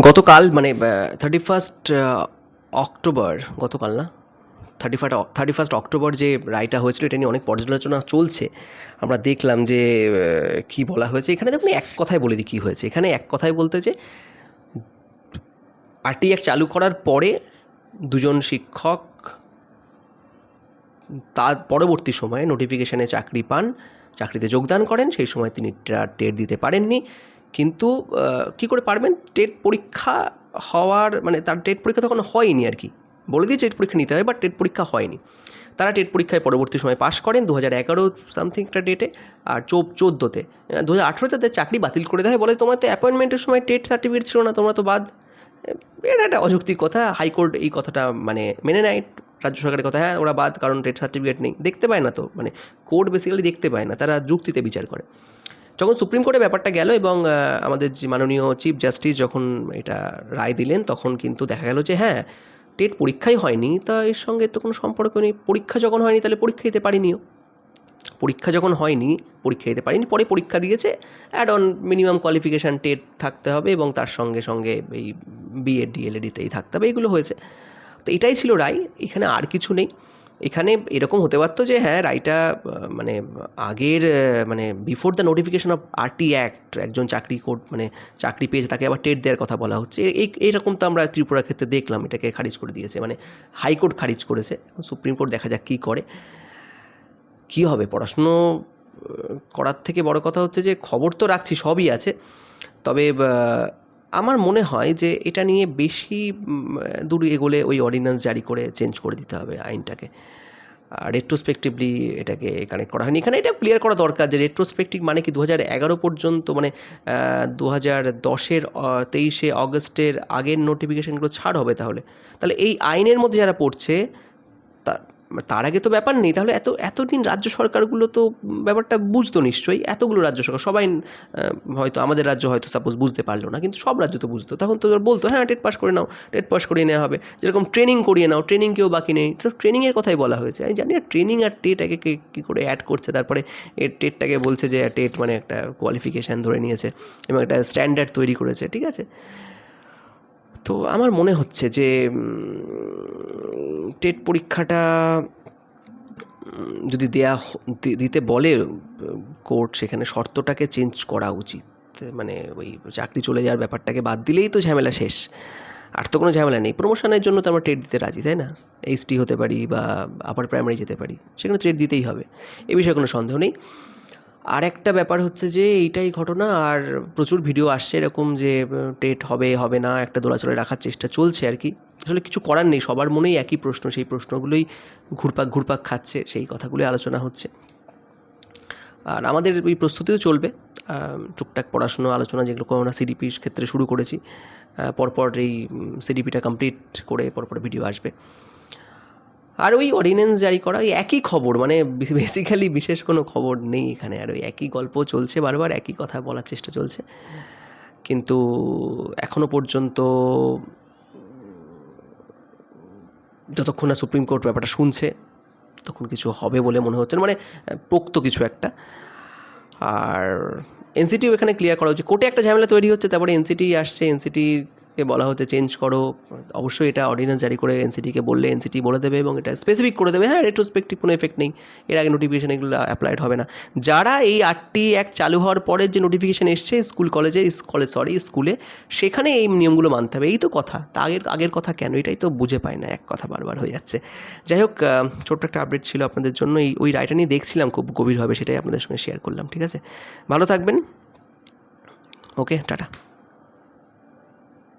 গতকাল মানে thirty first October গতকাল না? Thirty first thirty first October যে রায়টা হয়েছিল, এটা নিয়ে অনেক পর্যালোচনা চলছে। আমরা দেখলাম যে কি বলা হয়েছে। এখানে দেখুন, এক কথায় বলে দিই কী হয়েছে। এখানে এক কথায় বলতে যে আরটি অ্যাক্ট চালু করার পরে দুজন শিক্ষক তার পরবর্তী সময়ে নোটিফিকেশানে চাকরি পান, চাকরিতে যোগদান করেন। সেই সময় তিনি টা- টেট দিতে পারেননি। কিন্তু কি করে পারবেন? টেট পরীক্ষা হওয়ার মানে তার টেট পরীক্ষা তখন হয়নি আর কি। বলে দিয়ে টেট পরীক্ষা নিতে হয় বাট টেট পরীক্ষা হয়নি। তারা টেট পরীক্ষায় পরবর্তী সময় পাশ করেন দু হাজার এগারো সামথিং একটা ডেটে আর চৌ চোদ্দোতে। দু হাজার আঠেরোতে তাদের চাকরি বাতিল করে হয় বলে তোমার তো অ্যাপয়েন্টমেন্টের সময় টেট সার্টিফিকেট ছিল না, তোমরা তো বাদ। এটা একটা অযৌক্তিক কথা হাইকোর্ট এই কথাটা মানে মেনে নেয় রাজ্য সরকারের কথা হ্যাঁ ওরা বাদ, কারণ টেট সার্টিফিকেট নেই। দেখতে পায় না তো মানে কোর্ট বেসিক্যালি দেখতে পায় না, তারা যুক্তিতে বিচার করে। যখন সুপ্রিম কোর্টে ব্যাপারটা গেল এবং আমাদের যে মাননীয় চিফ জাস্টিস যখন এটা রায় দিলেন, তখন কিন্তু দেখা গেল যে হ্যাঁ টেট পরীক্ষাই হয়নি। তা এর সঙ্গে তো কোনো সম্পর্ক নেই। পরীক্ষা যখন হয়নি, তাহলে পরীক্ষা দিতে পারিনিও। পরীক্ষা যখন হয়নি, পরীক্ষা দিতে পারিনি, পরে পরীক্ষা দিয়েছে। Add on minimum qualification TET থাকতে হবে এবং তার সঙ্গে সঙ্গে এই বিএড ডিএলএডিতেই থাকতে হবে। এইগুলো হয়েছে। তো এটাই ছিল রায়। এখানে আর কিছু নেই। এখানে এরকম হতে পারতো যে হ্যাঁ রায়টা মানে আগের মানে before the notification of RT act একজন চাকরি কোর্ট মানে চাকরি পেয়েছে, তাকে আবার টেট দেওয়ার কথা বলা হচ্ছে। এই এইরকম তো আমরা ত্রিপুরার ক্ষেত্রে দেখলাম, এটাকে খারিজ করে দিয়েছে। মানে হাইকোর্ট খারিজ করেছে সুপ্রিম কোর্ট দেখা যাক কী করে। কী হবে? পড়াশুনো করার থেকে বড় কথা হচ্ছে যে, খবর তো রাখছি, সবই আছে। তবে আমার মনে হয় যে এটা নিয়ে বেশি দূর এগোলে ওই অর্ডিন্যান্স জারি করে চেঞ্জ করে দিতে হবে আইনটাকে। রেট্রোস্পেক্টিভলি এটাকে কানেক্ট করা হয়নি। এখানে এটা ক্লিয়ার করা দরকার যে রেট্রোস্পেক্টিভ মানে কি দু এগারো পর্যন্ত মানে দু হাজার দশের তেইশে অগস্টের আগের নোটিফিকেশানগুলো ছাড় হবে তাহলে। তাহলে এই আইনের মধ্যে যারা পড়ছে তার আগে তো ব্যাপার নেই। তাহলে এত, এতদিন রাজ্য সরকারগুলো তো ব্যাপারটা বুঝতো নিশ্চয়ই। এতগুলো রাজ্য সরকার, সবাই হয়তো আমাদের রাজ্য হয়তো সাপোজ বুঝতে পারল না, কিন্তু সব রাজ্য তো বুঝতো। তখন তো বলতো হ্যাঁ টেট পাস করে নাও, টেট পাস করিয়ে নেওয়া হবে। যেরকম ট্রেনিং করিয়ে নাও ট্রেনিং কেউ বাকি নেই। তো ট্রেনিংয়ের কথাই বলা হয়েছে। আমি জানি না ট্রেনিং আর টেট আগে কে কী করে অ্যাড করছে। তারপরে এর টেটটাকে বলছে যে, টেট মানে একটা কোয়ালিফিকেশান ধরে নিয়েছে এবং একটা স্ট্যান্ডার্ড তৈরি করেছে। ঠিক আছে? তো আমার মনে হচ্ছে যে টেট পরীক্ষাটা যদি দেয়া দিতে বলে কোর্ট, সেখানে শর্তটাকে চেঞ্জ করা উচিত। মানে ওই চাকরি চলে যাওয়ার ব্যাপারটাকে বাদ দিলেই তো ঝামেলা শেষ। আর তো কোনো ঝামেলা নেই। প্রমোশনের জন্য তো আমরা ট্রেড দিতে রাজি, তাই না? এইচটি হতে পারি বা আপার প্রাইমারি যেতে পারি। সেখানে ট্রেড দিতেই হবে। এ বিষয়ে কোনো সন্দেহ নেই। আর একটা ব্যাপার হচ্ছে যে এইটাই ঘটনা আর প্রচুর ভিডিও আসছে এরকম যে টেট হবে হবে না, একটা দোলাচলে রাখার চেষ্টা চলছে আর কি। আসলে কিছু করার নেই, সবার মনেই একই প্রশ্ন, সেই প্রশ্নগুলোই ঘুরপাক ঘুরপাক খাচ্ছে, সেই কথাগুলোই আলোচনা হচ্ছে। আর আমাদের ওই প্রস্তুতিও চলবে টুকটাক পড়াশুনো, আলোচনা যেগুলো আমরা সিডিপির ক্ষেত্রে শুরু করেছি পরপর এই সিডিপিটা কমপ্লিট করে পরপর ভিডিও আসবে। আর ওই অর্ডিন্যান্স জারি করা, ওই একই খবর মানে বেসিক্যালি বিশেষ কোনো খবর নেই এখানে। আর ওই একই গল্প চলছে বারবার, একই কথা বলার চেষ্টা চলছে। কিন্তু এখনও পর্যন্ত যতক্ষণ না সুপ্রিম কোর্ট ব্যাপারটা শুনছে তখন কিছু হবে বলে মনে হচ্ছে মানে পোক্ত কিছু একটা। আর এনসিটিও এখানে ক্লিয়ার করা হচ্ছে কোর্টে একটা ঝামেলা তৈরি হচ্ছে, তারপরে এনসিটি আসছে এনসিটিকে বলা হচ্ছে চেঞ্জ করো, অবশ্যই এটা অর্ডিন্যান্স জারি করে এনসিটিকে বললে এনসিটি বলে দেবে এবং এটা স্পেসিফিক করে দেবে। হ্যাঁ রেট্রোস্পেক্টিভ কোনো এফেক্ট নেই। এর আগে নোটিফিকেশন এগুলো অ্যাপ্লাইড হবে না। যারা এই আটটি অ্যাক্ট চালু হওয়ার পরে যে নোটিফিকেশান এসছে স্কুল কলেজে কলেজ সরি স্কুলে সেখানে এই নিয়মগুলো মানতে হবে। এই তো কথা। তা আগের আগের কথা কেন? এটাই তো বুঝে পায় না। এক কথা বারবার হয়ে যাচ্ছে। যাই হোক ছোট্ট একটা আপডেট ছিল আপনাদের জন্য। এই, ওই রায়টা নিয়ে দেখছিলাম, খুব গভীরভাবে সেটাই আপনাদের সঙ্গে শেয়ার করলাম। ঠিক আছে? ভালো থাকবেন। Okay tata.